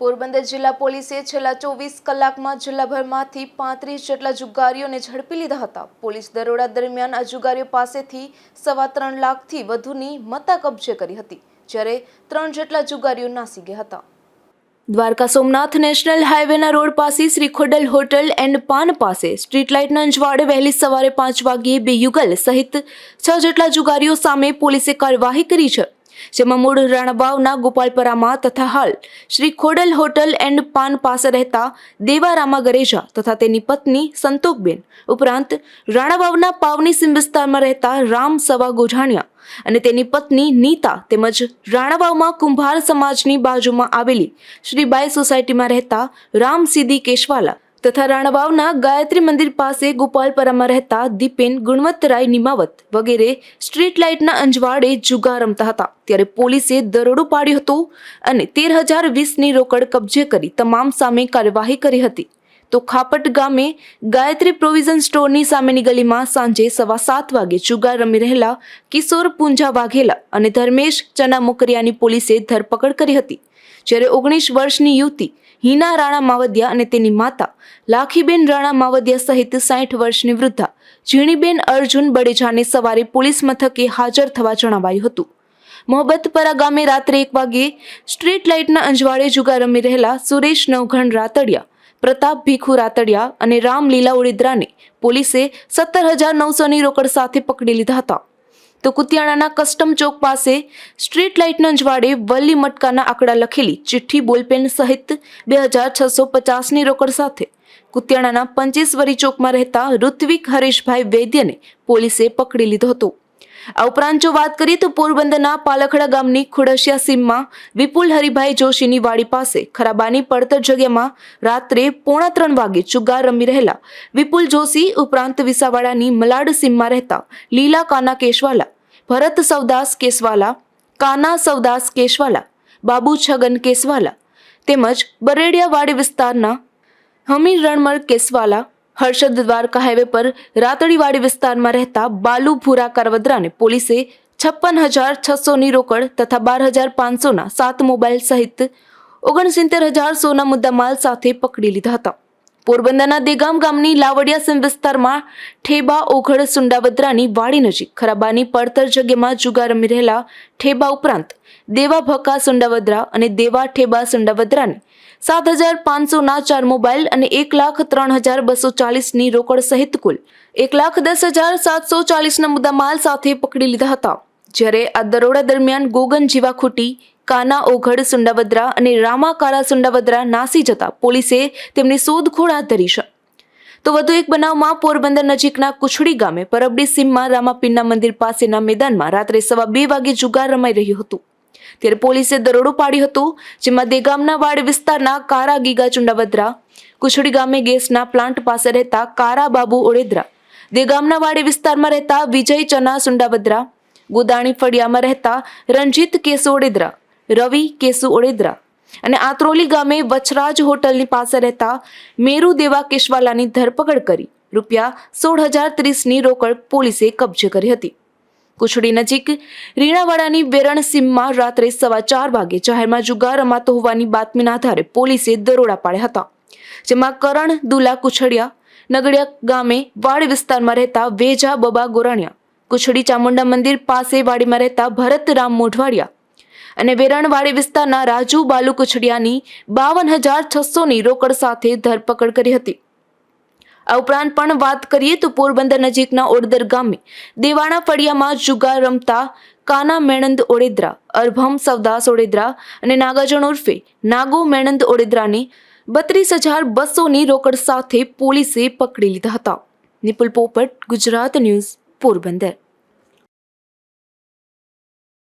પોરબંદર જિલ્લા પોલીસે છેલ્લા ચોવીસ કલાકમાં જિલ્લાભરમાંથી પાંત્રીસ જેટલા જુગારીઓને ઝડપી લીધા હતા. પોલીસ દરોડા દરમિયાન આ જુગારીઓ પાસેથી સવા ત્રણ લાખથી વધુની મત્તા કબજે કરી હતી, જ્યારે ત્રણ જેટલા જુગારીઓ નાસી ગયા હતા. દ્વારકા સોમનાથ નેશનલ હાઈવેના રોડ પાસે શ્રી ખોડલ હોટલ એન્ડ પાન પાસે સ્ટ્રીટ લાઇટના અંજવાડે વહેલી સવારે પાંચ વાગ્યે બે યુગલ સહિત છ જેટલા જુગારીઓ સામે પોલીસે કાર્યવાહી કરી છે. જેમાં મૂળ રણબાવના ગોપાલપરામાં તથા હાલ શ્રી ખોડલ હોટલ એન્ડ પાન પાસે રહેતા દેવારામા ગરેજા તથા તેની પત્ની સંતોકબેન ઉપરાંત રાણાવાવના પાવની સિંહ વિસ્તારમાં રહેતા રામ સવા ગોઝાણિયા અને તેની પત્ની નીતા તેમજ રાણાવાવમાં કુંભાર સમાજની બાજુમાં આવેલી શ્રી બાઈ સોસાયટીમાં રહેતા રામ સિદ્ધિ કેશવાલા તથા રાણાવાવના ગાયત્રી મંદિર પાસે ગોપાલપરામાં રહેતા દીપેન ગુણવંતરાય નિમાવત વગેરે સ્ટ્રીટ લાઇટના અંજવાડે જુગાર રમતા હતા. ત્યારે પોલીસે દરોડો પાડ્યો હતો અને તેર હજાર વીસની રોકડ કબજે કરી તમામ સામે કાર્યવાહી કરી હતી. તો ખાપટ ગામે ગાયત્રી પ્રોવિઝન સ્ટોરની સામેની ગલીમાં સાંજે સવા સાત વાગે જુગાર રમી રહેલા કિશોર પૂંજા વાઘેલા અને ધર્મેશ ચના મોકરિયાની પોલીસે ધરપકડ કરી હતી. જ્યારે ઓગણીસ વર્ષની યુવતી હિના રાણા માવદિયા અને તેની માતા લાખીબેન રાણા માવદિયા સહિત સાઠ વર્ષની વૃદ્ધા ઝીણીબેન અર્જુન બડેજાને સવારે પોલીસ મથકે હાજર થવા જણાવાયું હતું. મોહબ્બતપરા ગામે રાત્રે એક વાગ્યે સ્ટ્રીટ લાઇટના અંજવાળે જુગાર રમી રહેલા સુરેશ નવઘણ રાતડિયા, પ્રતાપ ભીખુ રાતડિયા અને રામલીલા ઉડિદ્રાને પોલીસે સત્તર હજાર નવસોની રોકડ સાથે પકડી લીધા હતા. તો કુતિયાણાના કસ્ટમ ચોક પાસે સ્ટ્રીટ લાઇટના અંજવાડે વલ્લી મટકાના આંકડા લખેલી ચિઠ્ઠી બોલપેન સહિત બે હજાર છસો પચાસની રોકડ સાથે કુતિયાણાના પંચેશ્વરી ચોકમાં રહેતા ઋત્વિક હરેશભાઈ વૈદ્યને પોલીસે પકડી લીધો હતો. આ ઉપરાંત જો વાત કરીએ તો પોરબંદરના પાલખડા ગામની ખુડસિયા સીમમાં વિપુલ હરિભાઈ જોશીની વાડી પાસે ખરાબાની પડતર જગ્યામાં રાત્રે પોણા ત્રણ વાગે ચુગાર રમી રહેલા વિપુલ જોશી ઉપરાંત વિસાવાડાની મલાડ સીમમાં રહેતા લીલા કાના કેશવાલા, ભરત સવદાસ કેસવાલા કાના સવદાસ કેશવાલા, બાબુ છગન કેસવાલા તેમજ બરેડિયાવાડી વિસ્તારના હમીર રણમર કેસવાલા હર્ષદ દ્વારકા હાઈવે પર રાતડીવાડી વિસ્તારમાં રહેતા બાલુ ભૂરા કરવદ્રાને પોલીસે છપ્પન હજાર છસોની રોકડ તથા બાર હજાર પાંચસોના સાત મોબાઈલ સહિત ઓગણસિત્તેર હજાર સોના મુદ્દામાલ સાથે પકડી લીધા હતા. પોરબંદરના દેગામ ગામની લાવડિયા સીમ વિસ્તારમાં ઠેબા ઓઘડ સુંડાવદ્રાની વાડી નજીક ખરાબાની પડતર જગ્યામાં જુગાર રમી રહેલા ઠેબા ઉપરાંત દેવા ભકા સુંડાવદ્રા અને દેવા ઠેબા સુંડાવદ્રાને સાત હજાર પાંચસોના ચાર મોબાઈલ અને એક લાખ ત્રણ હજાર બસો ચાલીસની રોકડ સહિત કુલ એક લાખ દસ હજાર સાતસો ચાલીસના મુદ્દામાલ સાથે પકડી લીધા હતા. જ્યારે આ દરોડા દરમિયાન ગોગન જીવાખુટી, કાના ઓઘડ સુંડાવદ્રા અને રામાકારા સુંડાવદ્રા નાસી જતા પોલીસે તેમની શોધખોળ હાથ ધરી છે. તો વધુ એક બનાવમાં પોરબંદર નજીકના કુછડી ગામે પરબડી સીમમાં રામાપીરના મંદિર પાસેના મેદાનમાં રાત્રે સવા બે વાગે જુગાર રમાઈ રહ્યું હતું. ત્યારે પોલીસે દરોડો પાડ્યો હતો, જેમાં દેગામના વાડ વિસ્તારના કારા ગીગા ચુંડાવદ્રા, કુછડી ગામે ગેસના પ્લાન્ટ પાસે રહેતા કારા બાબુ ઓડેદરા, દેગામના વાડી વિસ્તારમાં રહેતા વિજય ચના સુંડાવદ્રા ગોદાણી ફળિયામાં રહેતા રણજીત કેસુ ઓડેદરા, રવિ કેસુ ઓડેદરા અને આત્રોલી ગામે વચરાજ હોટલની પાસે રહેતા મેરુ દેવા કેશવાલાની ધરપકડ કરી. રૂપિયા સોળ હજાર ત્રીસની રોકડ પોલીસે કબજે કરી હતી. કુછડી નજીક રીણાવાડાની વેરણસીમમાં રાત્રે સવા ચાર વાગે જાહેરમાં જુગાર રમાતો હોવાની બાતમીના આધારે પોલીસે દરોડા પાડ્યા હતા, જેમાં કરણ દુલા કુછડિયા, નગડિયા ગામે વાડ વિસ્તારમાં રહેતા વેજા બબા ગોરાણિયા, કુછડી ચામુંડા મંદિર પાસે વાડીમાં રહેતા ભરત રામ મોઢવાડિયા અને વેરણવાડી વિસ્તારના રાજુ બાલુ કુછડિયાની બાવન હજાર છસોની રોકડ સાથે ધરપકડ કરી હતી. આ ઉપરાંત પણ વાત કરીએ તો પોરબંદર નજીકના ઓડદર ગામે દેવાણા ફળિયામાં જુગાર રમતા કાના મેણંદ ઓડેદરા અરભમ સવદાસ ઓડેદરા અને નાગાજણ ઉર્ફે નાગો મેણંદ ઓડેદરાને બત્રીસ હજાર બસોની રોકડ સાથે પોલીસે પકડી લીધા હતા. નિપુલ પોપટ, ગુજરાત ન્યૂઝ, પોરબંદર.